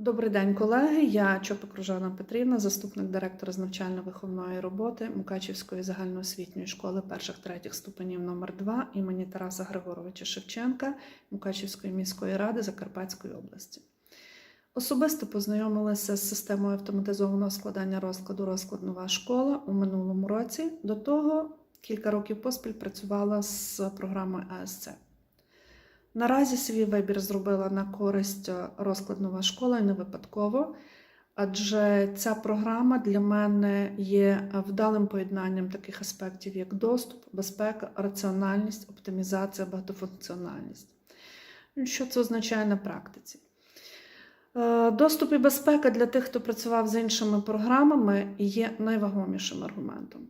Добрий день, колеги. Я Чопик Ружана Петрівна, заступник директора з навчально-виховної роботи Мукачівської загальноосвітньої школи перших третіх ступенів номер 2 імені Тараса Григоровича Шевченка Мукачівської міської ради Закарпатської області. Особисто познайомилася з системою автоматизованого складання розкладу розклад нова школа у минулому році. До того кілька років поспіль працювала з програмою АСЦ. Наразі свій вибір зробила на користь е, розклад нова школа і не випадково, адже ця програма для мене є вдалим поєднанням таких аспектів, як доступ, безпека, раціональність, оптимізація, багатофункціональність. Ну, Що це означає на практиці? Е, Доступ і безпека для тих, хто працював з іншими програмами, є найвагомішим аргументом.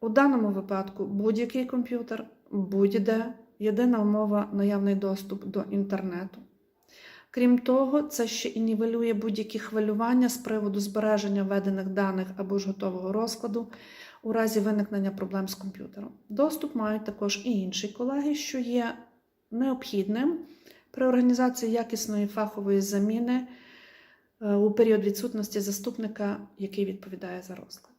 У даному випадку будь-який комп'ютер, будь-де, єдина умова наявний доступ до інтернету. Крім того, це ще і нівелює будь-які хвилювання з приводу збереження введених даних або ж готового розкладу у разі виникнення проблем з комп'ютером. Доступ мають також і інші колеги, що є необхідним при організації якісної фахової заміни е, у період відсутності заступника, який відповідає за розклад.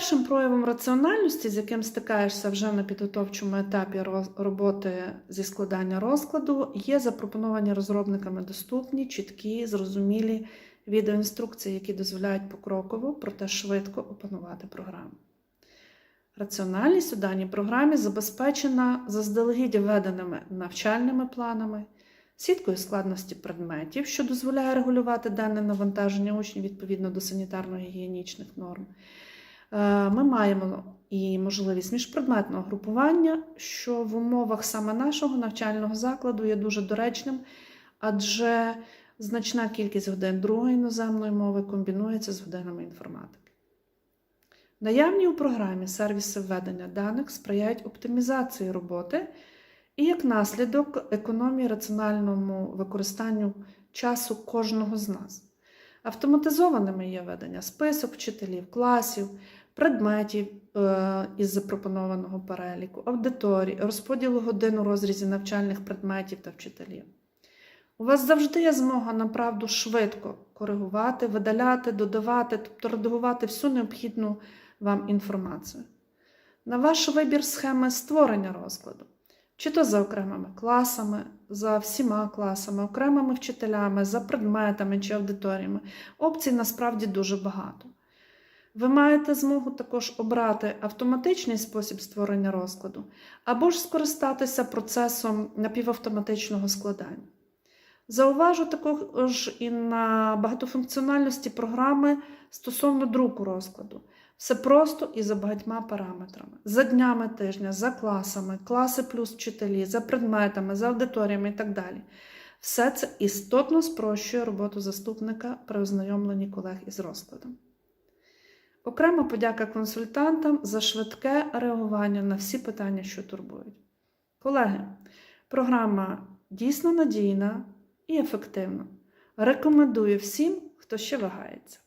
Першим проявом раціональності, з яким стикаєшся вже на підготовчому етапі роботи зі складання розкладу, є запропоновані розробниками доступні, чіткі, зрозумілі відеоінструкції, які дозволяють покроково, проте швидко опанувати програму. Раціональність у даній програмі забезпечена заздалегідь введеними навчальними планами, сіткою складності предметів, що дозволяє регулювати дане навантаження учнів відповідно до санітарно-гігієнічних норм. Е, Ми маємо і можливість міжпредметного групування, що в умовах саме нашого навчального закладу є дуже доречним, адже значна кількість годин другої іноземної мови комбінується з годинами інформатики. Наявні у програмі сервіси введення даних сприяють оптимізації роботи і, як наслідок, економії раціональному використанню часу кожного з нас. Автоматизованими є ведення список вчителів, класів, предметів е, із запропонованого переліку, аудиторій, розподілу годин у розрізі навчальних предметів та вчителів. У вас завжди є змога направду швидко коригувати, видаляти, додавати, тобто редагувати всю необхідну вам інформацію. На ваш вибір схеми створення розкладу, чи то за окремими класами, за всіма класами, окремими вчителями, за предметами чи аудиторіями. Опцій насправді дуже багато. Ви маєте змогу також обрати автоматичний спосіб створення розкладу, або ж скористатися процесом напівавтоматичного складання. Зауважу також і на багатофункціональності програми стосовно друку розкладу. Все просто і за багатьма параметрами: за днями тижня, за класами, класи плюс вчителі, за предметами, за аудиторіями і так далі. Все це істотно спрощує роботу заступника при ознайомленні колег із розкладом. Окрема подяка консультантам за швидке реагування на всі питання, що турбують. Колеги, програма дійсно надійна і ефективна. Рекомендую всім, хто ще вагається.